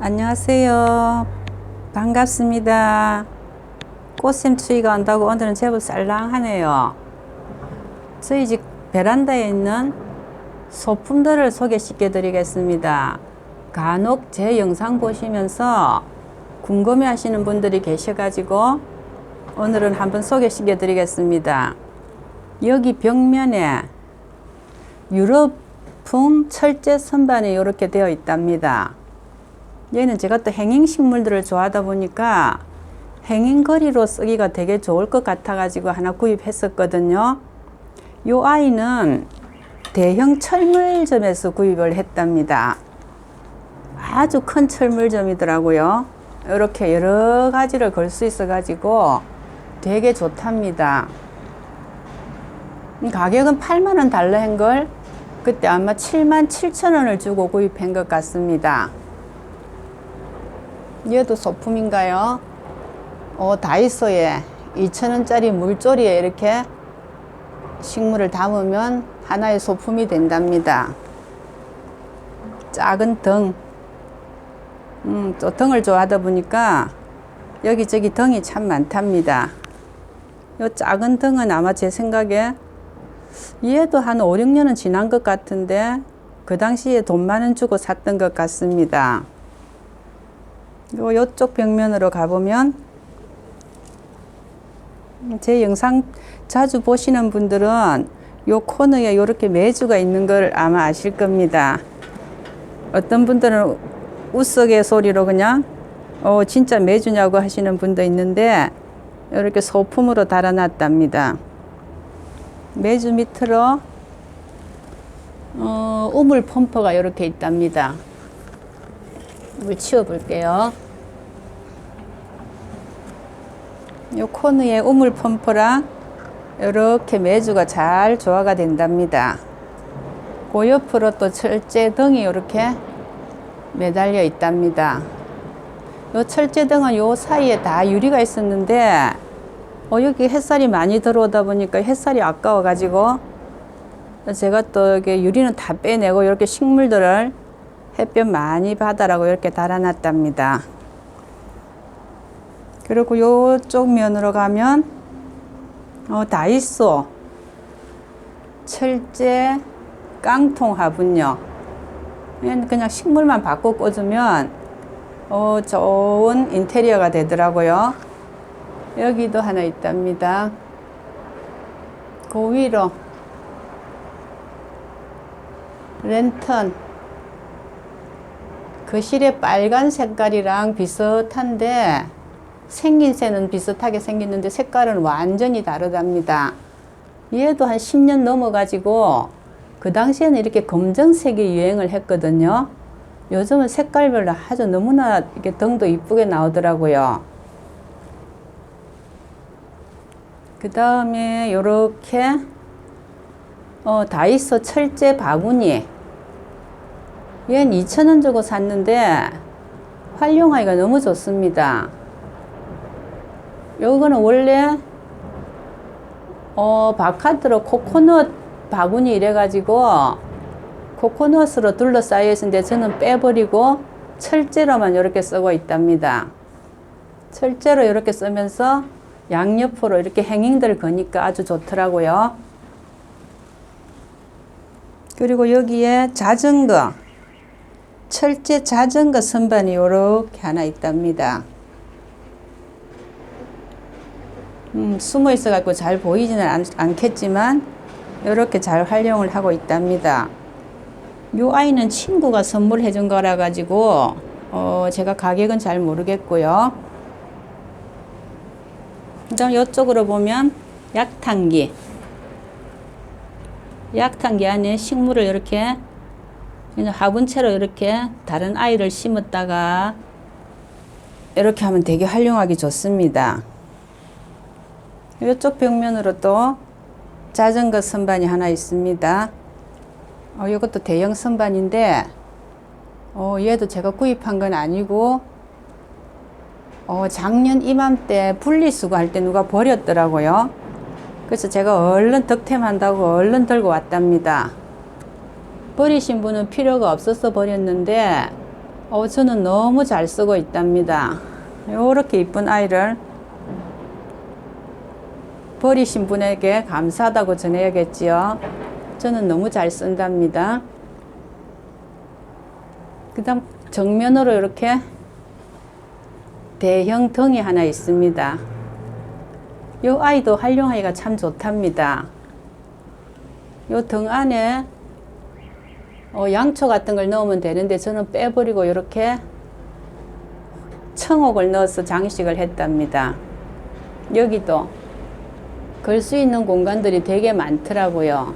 안녕하세요. 반갑습니다. 꽃샘 추위가 온다고 오늘은 제법 쌀랑하네요. 저희 집 베란다에 있는 소품들을 소개시켜 드리겠습니다. 간혹 제 영상 보시면서 궁금해 하시는 분들이 계셔가지고 오늘은 한번 소개시켜 드리겠습니다. 여기 벽면에 유럽풍 철제 선반이 이렇게 되어 있답니다. 얘는 제가 또 행잉식물들을 좋아하다 보니까 행잉거리로 쓰기가 되게 좋을 것 같아가지고 하나 구입했었거든요. 요 아이는 대형 철물점에서 구입을 했답니다. 아주 큰 철물점이더라고요. 이렇게 여러 가지를 걸 수 있어가지고 되게 좋답니다. 가격은 8만원 달러 한걸 그때 아마 7만 7천 원을 주고 구입한 것 같습니다. 얘도 소품인가요? 어, 다이소에 2,000원짜리 물조리에 이렇게 식물을 담으면 하나의 소품이 된답니다. 작은 등. 음, 또 등을 좋아하다 보니까 여기저기 등이 참 많답니다. 요 작은 등은 아마 제 생각에 얘도 한 5, 6년은 지난 것 같은데 그 당시에 돈 많은 주고 샀던 것 같습니다. 요 요쪽 벽면으로 가보면 제 영상 자주 보시는 분들은 요 코너에 이렇게 매주가 있는 걸 아마 아실 겁니다. 어떤 분들은 우스개 소리로 그냥 어 진짜 매주냐고 하시는 분도 있는데 이렇게 소품으로 달아놨답니다. 매주 밑으로 어, 우물 펌퍼가 이렇게 있답니다. 물 치워 볼게요. 요 코너에 우물 펌프랑 이렇게 매주가 잘 조화가 된답니다. 그 옆으로 또 철제 등이 이렇게 매달려 있답니다. 요 철제 등은 요 사이에 다 유리가 있었는데 어, 여기 햇살이 많이 들어오다 보니까 햇살이 아까워 가지고 제가 또 여기 유리는 다 빼내고 이렇게 식물들을 햇볕 많이 받아라고 이렇게 달아놨답니다. 그리고 이쪽 면으로 가면 어, 다이소 철제 깡통 화분요. 그냥 식물만 바꿔 꽂으면 어, 좋은 인테리어가 되더라고요. 여기도 하나 있답니다. 그 위로 랜턴 거실에 빨간 색깔이랑 비슷한데 생긴 새는 비슷하게 생겼는데 색깔은 완전히 다르답니다. 얘도 한 10년 넘어가지고 그 당시에는 이렇게 검정색이 유행을 했거든요. 요즘은 색깔별로 아주 너무나 이렇게 등도 이쁘게 나오더라고요. 그 다음에 요렇게 어, 다이소 철제 바구니 얘는 2,000원 주고 샀는데 활용하기가 너무 좋습니다. 요거는 원래 어, 바카드로 코코넛 바구니 이래가지고 코코넛으로 둘러싸여 있는데 저는 빼버리고 철제로만 이렇게 쓰고 있답니다. 철제로 이렇게 쓰면서 양옆으로 이렇게 행잉들 거니까 아주 좋더라고요. 그리고 여기에 자전거, 철제 자전거 선반이 이렇게 하나 있답니다. 음, 숨어 있어 갖고 잘 보이지는 않, 않겠지만 이렇게 잘 활용을 하고 있답니다. 요 아이는 친구가 선물해 준 거라 가지고 어, 제가 가격은 잘 모르겠고요. 그다음 이쪽으로 보면 약탕기. 약탕기 안에 식물을 이렇게 화분채로 이렇게 다른 아이를 심었다가 이렇게 하면 되게 활용하기 좋습니다. 이쪽 벽면으로 또 자전거 선반이 하나 있습니다. 어, 이것도 대형 선반인데, 어, 얘도 제가 구입한 건 아니고, 어, 작년 이맘때 분리수거 할 때 누가 버렸더라고요. 그래서 제가 얼른 득템한다고 얼른 들고 왔답니다. 버리신 분은 필요가 없어서 버렸는데, 어, 저는 너무 잘 쓰고 있답니다. 요렇게 이쁜 아이를 버리신 분에게 감사하다고 전해야겠지요. 저는 너무 잘 쓴답니다. 그 다음 정면으로 이렇게 대형 등이 하나 있습니다. 이 아이도 활용하기가 참 좋답니다. 이 등 안에 어, 양초 같은 걸 넣으면 되는데 저는 빼버리고 이렇게 청옥을 넣어서 장식을 했답니다. 여기도 걸 수 있는 공간들이 되게 많더라고요.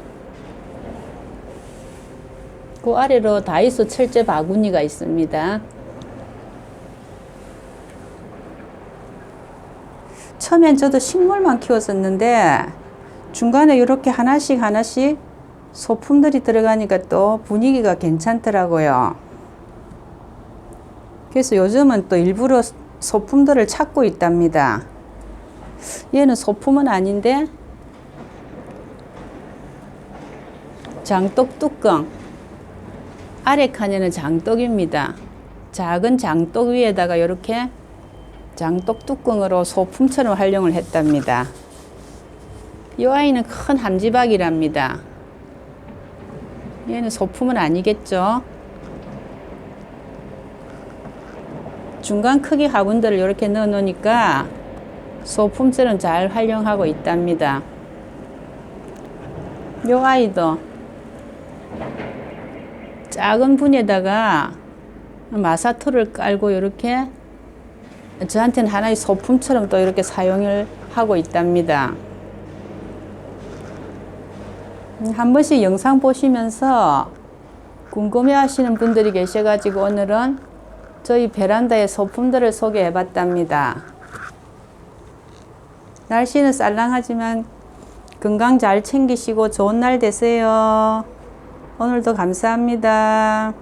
그 아래로 다이소 철제 바구니가 있습니다. 처음엔 저도 식물만 키웠었는데 중간에 이렇게 하나씩 하나씩 소품들이 들어가니까 또 분위기가 괜찮더라고요. 그래서 요즘은 또 일부러 소품들을 찾고 있답니다. 얘는 소품은 아닌데 장독 뚜껑 아래 칸에는 장독입니다. 작은 장독 위에다가 이렇게 장독 뚜껑으로 소품처럼 활용을 했답니다. 이 아이는 큰 함지박이랍니다. 얘는 소품은 아니겠죠? 중간 크기 화분들을 이렇게 넣어 놓으니까 소품처럼 잘 활용하고 있답니다. 이 아이도 작은 분에다가 마사토를 깔고 이렇게 저한테는 하나의 소품처럼 또 이렇게 사용을 하고 있답니다. 음, 한 번씩 영상 보시면서 궁금해 하시는 분들이 계셔가지고 오늘은 저희 베란다의 소품들을 소개해 봤답니다. 날씨는 쌀랑하지만 건강 잘 챙기시고 좋은 날 되세요. 오늘도 감사합니다.